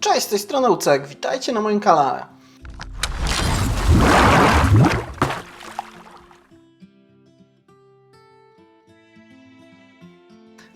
Cześć, z tej strony Ucek, witajcie na moim kanale.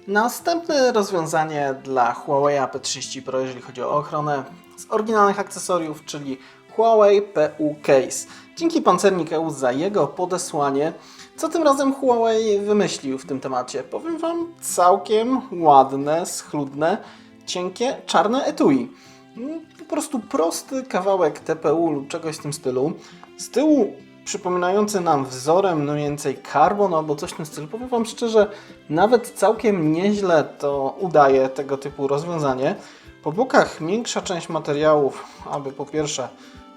Następne rozwiązanie dla Huawei P30 Pro, jeżeli chodzi o ochronę z oryginalnych akcesoriów, czyli Huawei PU Case. Dzięki pancernik EU za jego podesłanie. Co tym razem Huawei wymyślił w tym temacie? Powiem Wam, całkiem ładne, schludne, cienkie, czarne etui. Mm, Po prostu prosty kawałek TPU lub czegoś w tym stylu. Z tyłu przypominający nam wzorem no więcej karbon albo coś w tym stylu. Powiem Wam szczerze, nawet całkiem nieźle to udaje tego typu rozwiązanie. Po bokach większa część materiałów, aby po pierwsze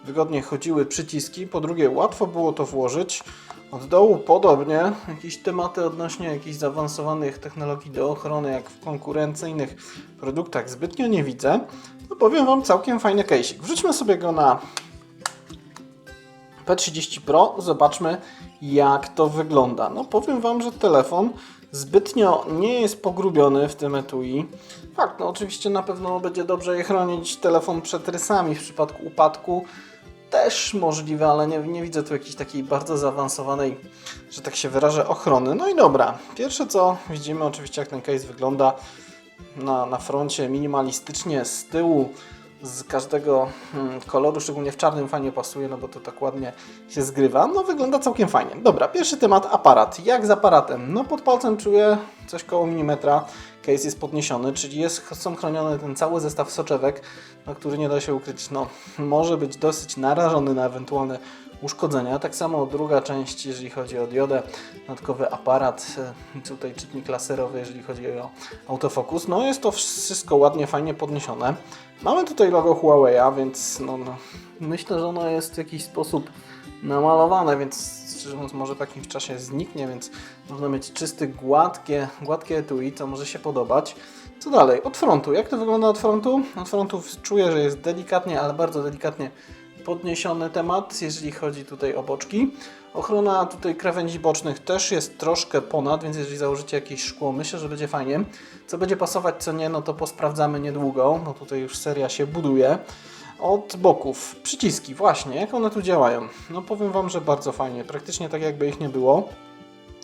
wygodnie chodziły przyciski, po drugie łatwo było to włożyć. Od dołu podobnie, jakieś tematy odnośnie jakichś zaawansowanych technologii do ochrony, jak w konkurencyjnych produktach, zbytnio nie widzę. No powiem Wam, całkiem fajny case. Wrzućmy sobie go na P30 Pro, zobaczmy jak to wygląda. No powiem Wam, że telefon zbytnio nie jest pogrubiony w tym etui. Fakt, no oczywiście na pewno będzie dobrze je chronić telefon przed rysami w przypadku upadku. Też możliwe, ale nie, nie widzę tu jakiejś takiej bardzo zaawansowanej, że tak się wyrażę, ochrony. No i dobra, pierwsze co widzimy oczywiście jak ten case wygląda na, na froncie minimalistycznie z tyłu z każdego mm, koloru, szczególnie w czarnym fajnie pasuje, no bo to tak ładnie się zgrywa. No wygląda całkiem fajnie. Dobra, pierwszy temat, aparat. Jak z aparatem? No pod palcem czuję coś koło milimetra. Case jest podniesiony, czyli jest, są chroniony ten cały zestaw soczewek, no, który nie da się ukryć, no może być dosyć narażony na ewentualne uszkodzenia. Tak samo druga część, jeżeli chodzi o diodę, dodatkowy aparat, e, tutaj czytnik laserowy, jeżeli chodzi o autofokus. No jest to wszystko ładnie, fajnie podniesione. Mamy tutaj logo Huawei'a, więc no, no, myślę, że ono jest w jakiś sposób namalowane, więc szczerze mówiąc może w jakimś czasie zniknie, więc można mieć czysty, gładkie, gładkie etui, co może się podobać. Co dalej? Od frontu. Jak to wygląda od frontu? Od frontu czuję, że jest delikatnie, ale bardzo delikatnie podniesiony temat, jeżeli chodzi tutaj o boczki. Ochrona tutaj krawędzi bocznych też jest troszkę ponad, więc jeżeli założycie jakieś szkło, myślę, że będzie fajnie. Co będzie pasować, co nie, no to posprawdzamy niedługo, bo tutaj już seria się buduje. Od boków, przyciski, właśnie, jak one tu działają? No powiem Wam, że bardzo fajnie, praktycznie tak jakby ich nie było.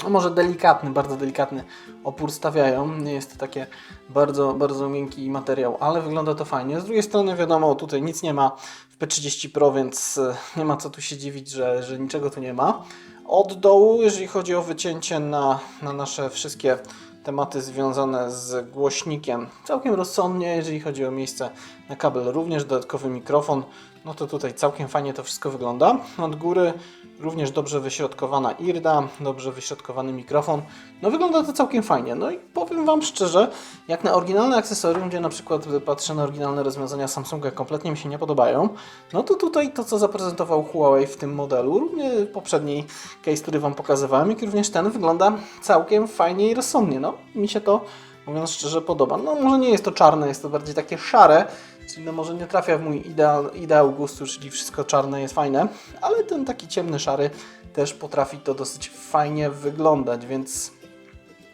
Może delikatny, bardzo delikatny opór stawiają. Nie jest to takie bardzo, bardzo miękki materiał, ale wygląda to fajnie. Z drugiej strony wiadomo, tutaj nic nie ma w P30 Pro, więc e, nie ma co tu się dziwić, że, że niczego tu nie ma. Od dołu, jeżeli chodzi o wycięcie na, na nasze wszystkie tematy związane z głośnikiem, całkiem rozsądnie, jeżeli chodzi o miejsce na kabel, również dodatkowy mikrofon, no to tutaj całkiem fajnie to wszystko wygląda. Od góry również dobrze wyśrodkowana IRDA, dobrze wyśrodkowany mikrofon. No wygląda to całkiem fajnie. No i powiem Wam szczerze, jak na oryginalne akcesorium, gdzie na przykład patrzę na oryginalne rozwiązania Samsunga, kompletnie mi się nie podobają, no to tutaj to, co zaprezentował Huawei w tym modelu, również poprzedni case, który Wam pokazywałem, jak również ten, wygląda całkiem fajnie i rozsądnie. No, mi się to, mówiąc szczerze, podoba. No może nie jest to czarne, jest to bardziej takie szare, Czyli no może nie trafia w mój ideał, ideał gustu, czyli wszystko czarne jest fajne, ale ten taki ciemny szary też potrafi to dosyć fajnie wyglądać, więc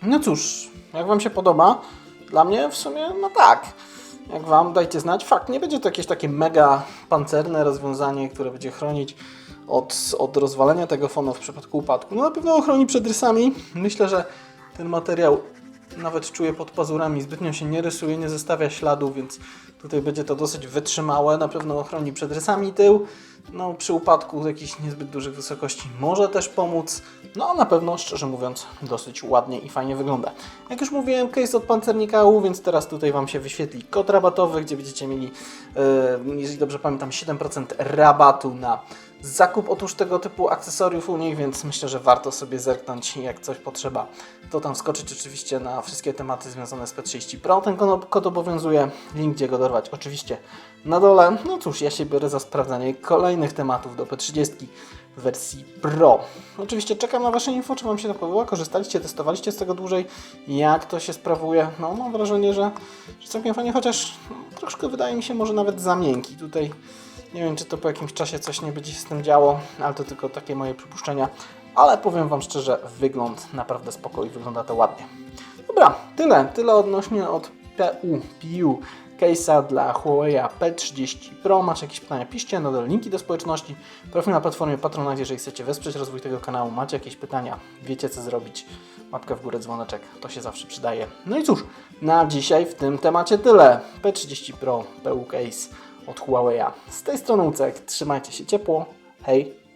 no cóż, jak Wam się podoba? Dla mnie w sumie no tak. Jak Wam dajcie znać, fakt, nie będzie to jakieś takie mega pancerne rozwiązanie, które będzie chronić od, od rozwalenia tego fonu w przypadku upadku. No na pewno ochroni przed rysami. Myślę, że ten materiał nawet czuję pod pazurami, zbytnio się nie rysuje, nie zostawia śladów, więc tutaj będzie to dosyć wytrzymałe, na pewno ochroni przed rysami tył. No, przy upadku jakichś niezbyt dużych wysokości może też pomóc. No, na pewno, szczerze mówiąc, dosyć ładnie i fajnie wygląda. Jak już mówiłem, case od pancernika EU, więc teraz tutaj Wam się wyświetli kod rabatowy, gdzie będziecie mieli, yy, jeżeli dobrze pamiętam, 7% rabatu na zakup otóż tego typu akcesoriów u nich, więc myślę, że warto sobie zerknąć jak coś potrzeba, to tam skoczyć oczywiście na wszystkie tematy związane z P30 Pro. Ten kod obowiązuje, link gdzie go dorwać oczywiście na dole. No cóż, ja się biorę za sprawdzanie kolejnych tematów do P30 w wersji Pro. Oczywiście czekam na Wasze info, czy Wam się to podoba, korzystaliście, testowaliście z tego dłużej, jak to się sprawuje. No mam wrażenie, że, że całkiem fajnie, chociaż no, troszkę wydaje mi się może nawet za miękki. Tutaj nie wiem, czy to po jakimś czasie coś nie będzie się z tym działo, ale to tylko takie moje przypuszczenia. Ale powiem Wam szczerze, wygląd naprawdę spokojny, wygląda to ładnie. Dobra, tyle. Tyle odnośnie od PU, PU case'a dla Huawei P30 Pro. Macie jakieś pytania, piszcie, nadal linki do społeczności. Profil na platformie Patronite, jeżeli chcecie wesprzeć rozwój tego kanału. Macie jakieś pytania, wiecie co zrobić. Łapka w górę, dzwoneczek, to się zawsze przydaje. No i cóż, na dzisiaj w tym temacie tyle. P30 Pro, PU Case od Huawei. Z tej strony Ucek, trzymajcie się ciepło, hej!